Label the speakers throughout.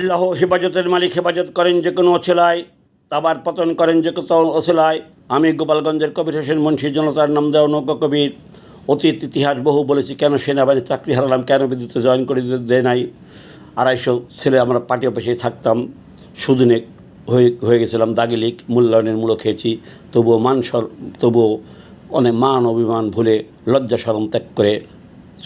Speaker 1: আল্লাহ হেফাজতের মালিক হেফাজত করেন যে কোনো অছেলায় তাবার পতন করেন যে কোনো অছেলায় আমি গোপালগঞ্জের কবির হোসেন মুন্সি জনতার নাম দেওয়া নৌকা কবির। অতীত ইতিহাস বহু বলেছি, কেন সেনাবাহিনীর চাকরি হারালাম, কেন বিদ্যুৎ জয়েন করে দেয় নাই? আড়াইশো ছেলে আমরা পার্টি অফিসে থাকতাম, সুদিনে হয়ে হয়ে গেছিলাম দাগি লীগ, মূল্যায়নের মূল্য খেয়েছি। তবুও মান তবুও অনেক মান অভিমান ভুলে লজ্জা সরম ত্যাগ করে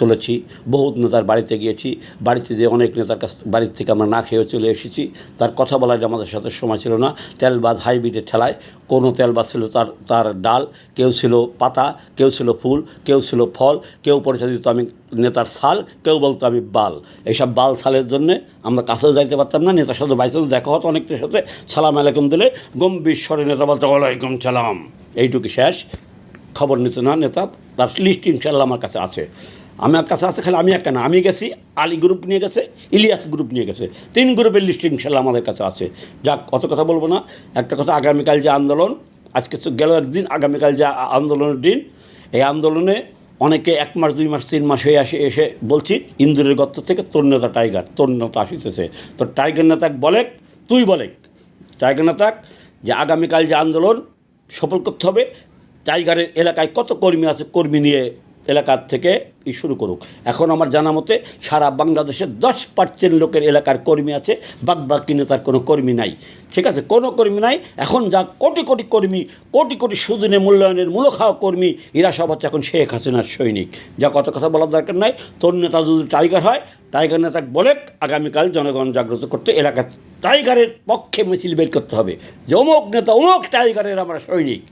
Speaker 1: চলেছি, বহুত নেতার বাড়িতে গিয়েছি, বাড়িতে যে অনেক নেতার কাছ বাড়ির থেকে আমরা না খেয়েও চলে এসেছি, তার কথা বলার আমাদের সাথে সময় ছিল না তেল তেলবাজ হাইব্রিডের ঠেলায়, কোনো তেলবাজ ছিল তার তার ডাল, কেউ ছিল পাতা, কেউ ছিল ফুল, কেউ ছিল ফল, কেউ পরিচয় দিত আমি নেতার সাল কেউ বলতো আমি বাল। এইসব বাল সালের জন্যে আমরা কাছেও যাইতে পারতাম না, নেতার সাথে বাইরে দেখা হতো অনেকটার সাথে, সালাম আলাইকুম দিলে গম্ভীর স্বরে নেতা বলতো, ওয়ালাইকুম সালাম। এইটুকু শেষ, খবর নিতে না, নেতা, তার লিস্ট ইনশাল্লাহ আমার কাছে আছে। আমার কাছে আছে, খালি আমি একটা না, আমি গেছি, আলী গ্রুপ নিয়ে গেছে, ইলিয়াস গ্রুপ নিয়ে গেছে। তিন গ্রুপের লিস্ট ইনশাল্লাহ আমাদের কাছে আছে। যাক অত কথা বলব না, একটা কথা, আগামীকাল যে আন্দোলন, আজকে তো গেল একদিন, আগামীকাল যে আন্দোলনের দিন, এই আন্দোলনে অনেকে এক মাস, দুই মাস, তিন মাস হয়ে আসে, এসে বলছি, ইন্দুরের গর্ত থেকে তোর নেতা টাইগার, তোর নেতা আসিতেছে। তো টাইগার নেতা বলে তুই বলে টাইগার নেতা যে আগামীকাল যে আন্দোলন, সফল করতে হবে। টাইগারের এলাকায় কত কর্মী আছে, কর্মী নিয়ে এলাকার থেকে ই শুরু করুক। এখন আমার জানা মতে সারা বাংলাদেশের দশ পার্সেন্ট লোকের এলাকার কর্মী আছে বাদ বাকি নেতার কোনো কর্মী নাই। ঠিক আছে, কোনো কর্মী নাই। এখন যা কোটি কোটি কর্মী, কোটি কোটি সুদিনে মূল্যায়নের মূল খাওয়া কর্মী, এরা সব হচ্ছে এখন শেখ হাসিনার সৈনিক। যা কত কথা বলার দরকার নাই। তোর নেতা যদি টাইগার হয়, টাইগার নেতা বলে আগামীকাল জনগণ জাগ্রত করতে এলাকা টাইগারের পক্ষে মিছিল বের করতে হবে। যে অমুক নেতা অমুক টাইগারের আমরা সৈনিক।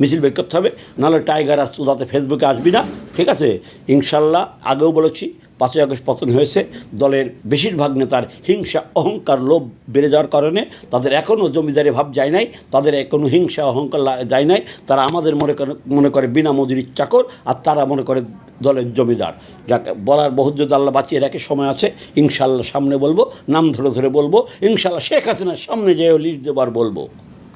Speaker 1: মিছিল বের করতে হবে, নাহলে টাইগার আর তাতে ফেসবুকে আসবি না। ঠিক আছে? ইনশাল্লাহ, আগেও বলেছি, পাঁচই আগস্ট পতন হয়েছে। দলের বেশিরভাগ নেতার হিংসা, অহংকার, লোভ বেড়ে যাওয়ার কারণে তাদের এখনও জমিদারি ভাব যায় নাই, তাদের এখনও হিংসা, অহংকার যায় নাই। তারা আমাদের মনে করে মনে করে বিনা মজুরির চাকর, আর তারা মনে করে দলের জমিদার। যাক, বলার বহুত যদি আল্লাহ বাঁচিয়ে রাখে, সময় আছে, ইনশাল্লাহ সামনে বলব, নাম ধরে ধরে বলব, ইনশাল্লাহ শেখ হাসিনার সামনে যেও লিস্ট দেবার বলব।